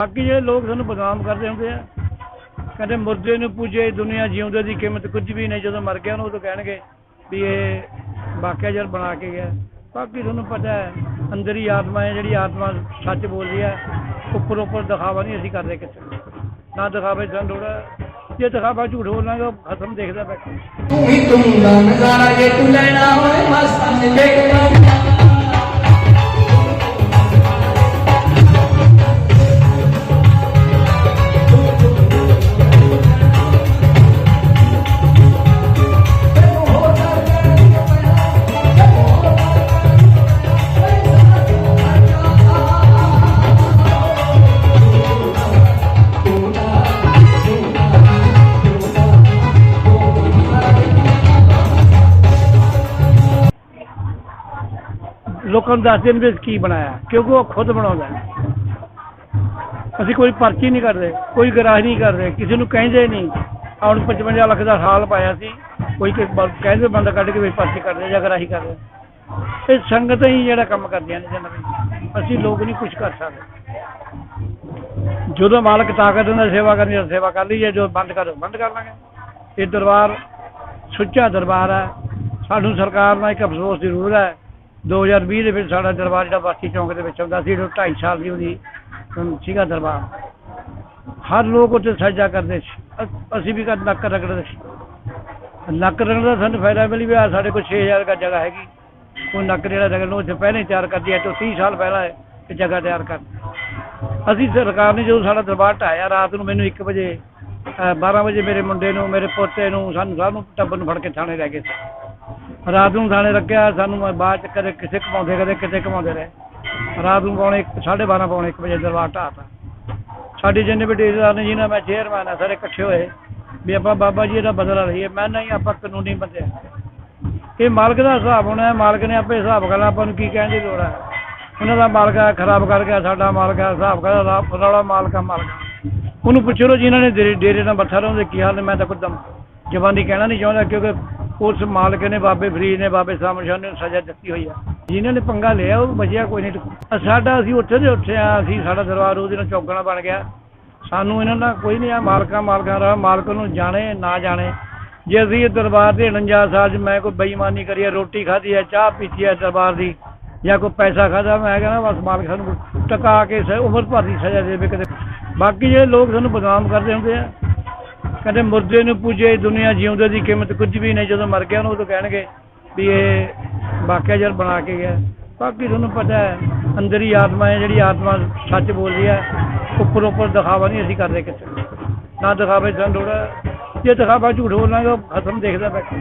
ਬਾਕੀ ਜਿਹੜੇ ਲੋਕ ਸਾਨੂੰ ਬਦਨਾਮ ਕਰਦੇ ਹੁੰਦੇ ਆ, ਕਹਿੰਦੇ ਮੁਰਦੇ ਨੂੰ ਪੂਜੇ, ਦੁਨੀਆ ਜਿਉਂਦੇ ਦੀ ਕੀਮਤ ਕੁਝ ਵੀ ਨਹੀਂ, ਜਦੋਂ ਮਰ ਗਿਆ ਉਹਨੂੰ ਉਦੋਂ ਕਹਿਣਗੇ ਵੀ ਇਹ ਵਾਕਿਆ ਜਰ ਬਣਾ ਕੇ ਗਿਆ। ਬਾਕੀ ਤੁਹਾਨੂੰ ਪਤਾ ਹੈ, ਅੰਦਰ ਹੀ ਆਤਮਾ ਹੈ, ਜਿਹੜੀ ਆਤਮਾ ਸੱਚ ਬੋਲਦੀ ਹੈ, ਉੱਪਰ ਉੱਪਰ ਦਿਖਾਵਾ ਨਹੀਂ ਅਸੀਂ ਕਰਦੇ ਕਿਸੇ ਨਾ ਦਿਖਾਵੇ ਸਾਨੂੰ ਥੋੜਾ ਜੇ ਦਿਖਾਵਾ ਝੂਠ ਬੋਲਾਂਗੇ, ਉਹ ਖਤਮ ਦੇਖਦਾ ਬੈਠਾ। ਤੂੰ ਹੀ ਤੂੰ ਦਾ ਨਜ਼ਾਰਾ ਜੇ ਤੂੰ ਲੈਣਾ ਹੋਏ ਮਸਤਾਂ ਨੇ ਲੋਕਾਂ ਨੂੰ ਦੱਸਦੇ ਨੇ ਵੀ ਕੀ ਬਣਾਇਆ, ਕਿਉਂਕਿ ਉਹ ਖੁਦ ਬਣਾਉਂਦਾ ਹੈ। ਅਸੀਂ ਕੋਈ ਪਰਚੀ ਨਹੀਂ ਕਰਦੇ, ਕੋਈ ਗਰਾਹ ਨਹੀਂ ਕਰਦੇ, ਕਿਸੇ ਨੂੰ ਕਹਿੰਦੇ ਨਹੀਂ। ਆਹ ਹੁਣ 55 ਲੱਖ ਦਾ ਹਾਲ ਪਾਇਆ ਸੀ, ਕੋਈ ਕਿ ਬ- ਕਹਿੰਦੇ ਬੰਦਾ ਕੱਢ ਕੇ ਵੀ ਪਰਚੀ ਕਰਦੇ ਜਾਂ ਗਰਾਹੀ ਕਰਦੇ। ਇਹ ਸੰਗਤਾਂ ਹੀ ਜਿਹੜਾ ਕੰਮ ਕਰਦੀਆਂ ਨੇ ਜਨਾਂ ਵਿੱਚ, ਅਸੀਂ ਲੋਕ ਨਹੀਂ ਕੁਝ ਕਰ ਸਕਦੇ। ਜਦੋਂ ਮਾਲਕ ਤਾਕਤ ਦਿੰਦਾ, ਸੇਵਾ ਕਰਨੀ ਤਾਂ ਸੇਵਾ ਕਰ ਲਈਏ ਜੋ ਬੰਦ ਕਰ ਬੰਦ ਕਰ ਲਾਂਗੇ। ਇਹ ਦਰਬਾਰ ਸੁੱਚਾ ਦਰਬਾਰ ਹੈ। ਸਾਨੂੰ ਸਰਕਾਰ ਨਾਲ ਇੱਕ ਅਫਸੋਸ ਜ਼ਰੂਰ ਹੈ 2020 ਦੇ ਵਿੱਚ ਸਾਡਾ ਦਰਬਾਰ ਜਿਹੜਾ ਬਾਸੀ ਚੌਂਕ ਦੇ ਵਿੱਚ ਹੁੰਦਾ ਸੀ ਉਹ 2.5 ਸਾਲ ਦੀ ਉਹਦੀ ਸੀਗਾ ਦਰਬਾਰ। ਹਰ ਲੋਕ ਉੱਥੇ ਸਜਦਾ ਕਰਦੇ ਸੀ। ਅਸੀਂ ਵੀ ਕਦ ਨੱਕ ਰਗੜਦੇ ਸੀ। ਨੱਕ ਰਗੜਨ ਦਾ ਸਾਨੂੰ ਫਾਇਦਾ ਮਿਲੀ ਵੀ ਆ ਸਾਡੇ ਕੋਲ 6000 ਦਾ ਜਗ੍ਹਾ ਹੈਗੀ। ਉਹ ਨੱਕ ਜਿਹੜਾ ਰਗੜਨ ਨੂੰ ਉੱਥੇ ਪਹਿਲਾਂ ਹੀ ਤਿਆਰ ਕਰਦੀ ਹੈ ਤੋਂ 30 ਸਾਲ ਪਹਿਲਾਂ ਇਹ ਜਗ੍ਹਾ ਤਿਆਰ ਕਰ ਅਸੀਂ ਸਰਕਾਰ ਨੇ ਜਦੋਂ ਸਾਡਾ ਦਰਬਾਰ ਢਾਇਆ ਰਾਤ ਨੂੰ ਮੈਨੂੰ 1 ਵਜੇ ਅ, 12 ਵਜੇ ਮੇਰੇ ਮੁੰਡੇ ਨੂੰ ਮੇਰੇ ਪੋਤੇ ਨੂੰ ਸਾਨੂੰ ਸਾਨੂੰ ਟੱਬਰ ਨੂੰ ਫੜ ਕੇ ਥਾਣੇ ਲੈ ਗਏ ਸੀ। ਰਾਤ ਨੂੰ ਥਾਣੇ ਰੱਖਿਆ, ਸਾਨੂੰ ਮੈਂ ਬਾਅਦ ਚ ਕਦੇ ਕਿਸੇ ਕਮਾਉਂਦੇ ਕਦੇ ਕਿਤੇ ਕਮਾਉਂਦੇ ਰਹੇ। ਰਾਤ ਨੂੰ ਪੌਣੇ 12:30 ਪੌਣੇ 1 ਵਜੇ ਦਰਬਾਰ ਢਾਤਾ ਸਾਡੇ ਜਿੰਨੇ ਵੀ ਡੇਰੇਦਾਰ ਨੇ ਜਿਹਨਾਂ ਮੈਂ ਚੇਅਰਮੈਨ ਆ, ਸਾਰੇ ਇਕੱਠੇ ਹੋਏ ਵੀ ਆਪਾਂ ਬਾਬਾ ਜੀ ਇਹਦਾ ਬਦਲਾ ਲਈਏ। ਮੈਂ ਨਹੀਂ, ਆਪਾਂ ਕਾਨੂੰਨੀ ਬੰਦੇ ਇਹ ਮਾਲਕ ਦਾ ਹਿਸਾਬ ਹੋਣਾ, ਮਾਲਕ ਨੇ ਆਪੇ ਹਿਸਾਬ ਕਰਨਾ, ਆਪਾਂ ਨੂੰ ਕੀ ਕਹਿਣ ਦੀ ਲੋੜ ਹੈ ਉਹਨਾਂ ਦਾ ਮਾਲਕ ਆ, ਖਰਾਬ ਕਰ ਗਿਆ ਸਾਡਾ ਮਾਲਕ ਆ, ਹਿਸਾਬ ਕਰਦਾ ਰੌਲਾ ਮਾਲਕ ਆ, ਮਾਲਕ ਉਹਨੂੰ ਪੁੱਛੋ ਲਓ ਜਿਨ੍ਹਾਂ ਨੇ ਡੇਰੇ ਨਾਲ ਬੱਠਾ ਰਹਿੰਦੇ ਕੀ ਹਾਲ ਨੇ, ਮੈਂ ਤਾਂ ਕੁਝ ਜਵਾਨੀ ਕਹਿਣਾ ਨਹੀਂ ਚਾਹੁੰਦਾ, ਕਿਉਂਕਿ ਉਸ ਮਾਲਕ ਨੇ, ਬਾਬੇ ਫਰੀਦ ਨੇ, ਬਾਬੇ ਸਾਹਮਣੇ ਸ਼ਾਹ ਨੂੰ ਸਜ਼ਾ ਦਿੱਤੀ ਹੋਈ ਆ। ਜਿਨ੍ਹਾਂ ਨੇ ਪੰਗਾ ਲਿਆ, ਉਹ ਬਚਿਆ ਕੋਈ ਨਹੀਂ। ਅ, ਸਾਡਾ ਅਸੀਂ ਉੱਥੇ ਦੇ ਉੱਥੇ ਆ, ਅਸੀਂ ਸਾਡਾ ਦਰਬਾਰ ਉਹਦੇ ਨਾਲ ਚੌਂਕਣਾ ਬਣ ਗਿਆ। ਸਾਨੂੰ ਇਹਨਾਂ ਦਾ ਕੋਈ ਨਹੀਂ ਆ, ਮਾਲਕਾਂ ਮਾਲਕਾਂ ਦਾ ਮਾਲਕ ਨੂੰ ਜਾਣੇ, ਨਾ ਜਾਣੇ। ਜੇ ਅਸੀਂ ਇਹ ਦਰਬਾਰ ਦੇ 49 ਸਾਲ 'ਚ ਮੈਂ ਕੋਈ ਬੇਈਮਾਨੀ ਕਰੀ ਹੈ ਰੋਟੀ ਖਾਧੀ ਹੈ ਚਾਹ ਪੀਤੀ ਹੈ ਦਰਬਾਰ ਦੀ, ਜਾਂ ਕੋਈ ਪੈਸਾ ਖਾਦਾ ਮੈਂ ਕਹਿੰਦਾ ਬਸ ਮਾਲਕ ਸਾਨੂੰ ਟਕਾ ਕੇ ਉਮਰ ਭਰ ਦੀ ਸਜ਼ਾ ਦੇਵੇ ਕਦੇ ਬਾਕੀ ਜਿਹੜੇ ਲੋਕ ਸਾਨੂੰ ਬਦਨਾਮ ਕਰਦੇ ਹੁੰਦੇ ਆ। ਕਹਿੰਦੇ ਮੁਰਦੇ ਨੂੰ ਪੂਜੇ, ਦੁਨੀਆ ਜਿਉਂਦੇ ਦੀ ਕੀਮਤ ਕੁਝ ਵੀ ਨਹੀਂ। ਜਦੋਂ ਮਰ ਗਿਆ ਉਹਨੂੰ ਉਦੋਂ ਕਹਿਣਗੇ ਵੀ ਇਹ ਵਾਕਿਆ ਜਰ ਬਣਾ ਕੇ ਗਿਆ। ਬਾਕੀ ਤੁਹਾਨੂੰ ਪਤਾ ਹੈ, ਅੰਦਰ ਹੀ ਆਤਮਾ ਹੈ, ਜਿਹੜੀ ਆਤਮਾ ਸੱਚ ਬੋਲਦੀ ਹੈ, ਉੱਪਰ ਉੱਪਰ ਦਿਖਾਵਾ ਨਹੀਂ ਅਸੀਂ ਕਰਦੇ ਕਿਸੇ ਨਾ ਦਿਖਾਵੇ ਸਾਨੂੰ ਥੋੜਾ ਜੇ ਦਿਖਾਵਾ ਝੂਠ ਬੋਲਾਂਗੇ, ਉਹ ਖਤਮ ਦੇਖਦਾ ਬੈਠਾ।